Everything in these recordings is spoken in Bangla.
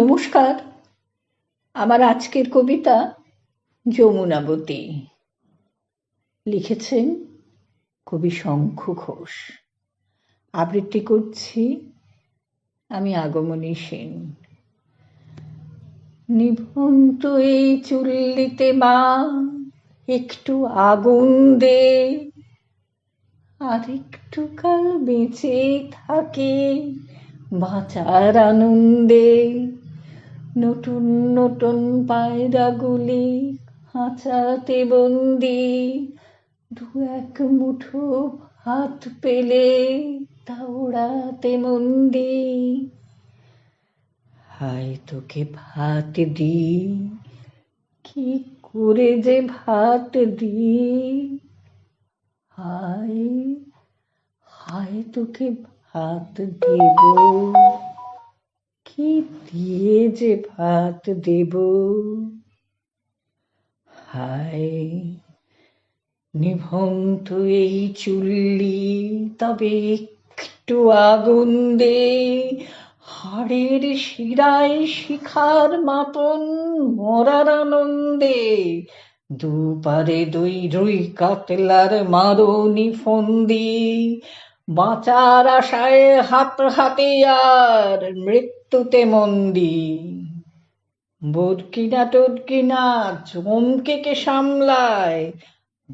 নমস্কার। আমার আজকের কবিতা যমুনাবতী। লিখেছেন কবি শঙ্খ ঘোষ। আবৃত্তি করছি আমি আগমনী সেন। নিভন্ত এই চুল্লিতে মা, একটু আগুন দে। আর একটু কাল বেঁচে থাকে বাঁচার আনন্দে। নতুন নতুন পায়রাগুলি খাঁচাতে বন্দি। দু এক মুঠো ভাত পেলে তা ওড়াতে মন্দি। হায় তোকে ভাত দি কি করে যে ভাত দি হায় হায় তোকে ভাত দেব। কি দিয়ে যে ভাত দেব? হায়, নিভন্ত এই চুল্লি, তবে একটু আগুন দে। হাড়ের শিরায় শিখার মাতন, মরার আনন্দে। দুপারে দুই রুই কাতলার মারনি ফন্দি। বাঁচার আশায় হাত হাতে আর মৃত্যুতে মন্দি। বরকিনা টরকিনা চমকে কে সামলায়।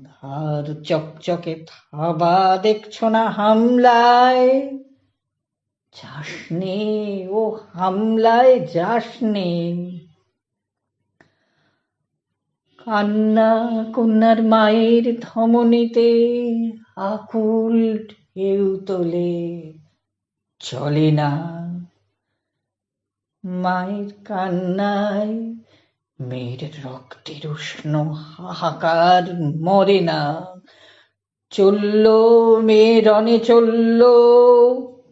ধার চকচকে থাবা দেখছ না হামলায়। যাসনে, ও হামলায় যাসনে। কান্না কন্যার মায়ের ধমনীতে আকুল ঢেউ তোলে চলে না। মায়ের কান্নায় মেয়ের রক্তের উষ্ণ হাহাকার মরে না। চলল মেয়ে রনে চলল,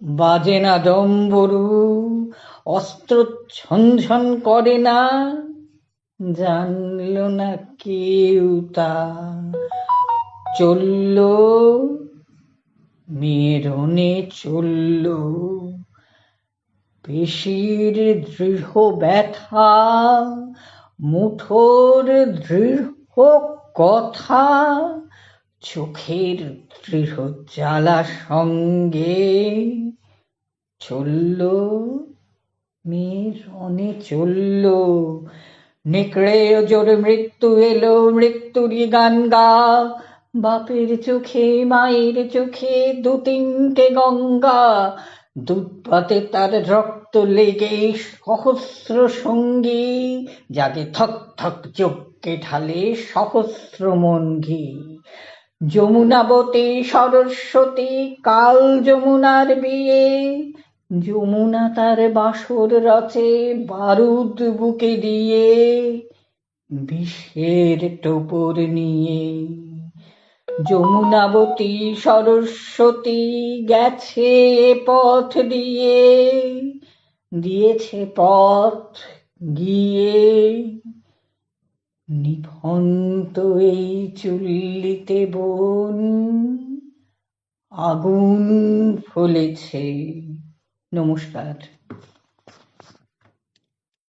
বাজে না ডম্বরু অস্ত্র ঝনঝন করে না। জানল না কেউ তা। চলল মেরনে চলল। পেশির দৃঢ় ব্যথা মুঠোর দৃঢ় কথা চোখের দৃঢ় জ্বালা সঙ্গে চলল। মেয়ের রনে চলল। নেকড়ে জোরে মৃত্যু এলো, মৃত্যুরই গান গা। বাপের চোখে, মায়ের চোখে দু তিনটে গঙ্গা। দুধপাতে তার রক্ত লেগে সহস্র সঙ্গী যাকে থক থক চোখকে ঢালে সহস্র মনঘি যমুনাবতী সরস্বতী, কাল যমুনার বিয়ে। যমুনা তার বাসর রচে বারুদ বুকে দিয়ে, বিষের টোপর নিয়ে। যমুনাবতী সরস্বতী গেছে পথ দিয়ে, দিয়েছে পথ গিয়ে। নিভন্ত এই চুল্লিতে বোন, আগুন ফলেছে। নমস্কার।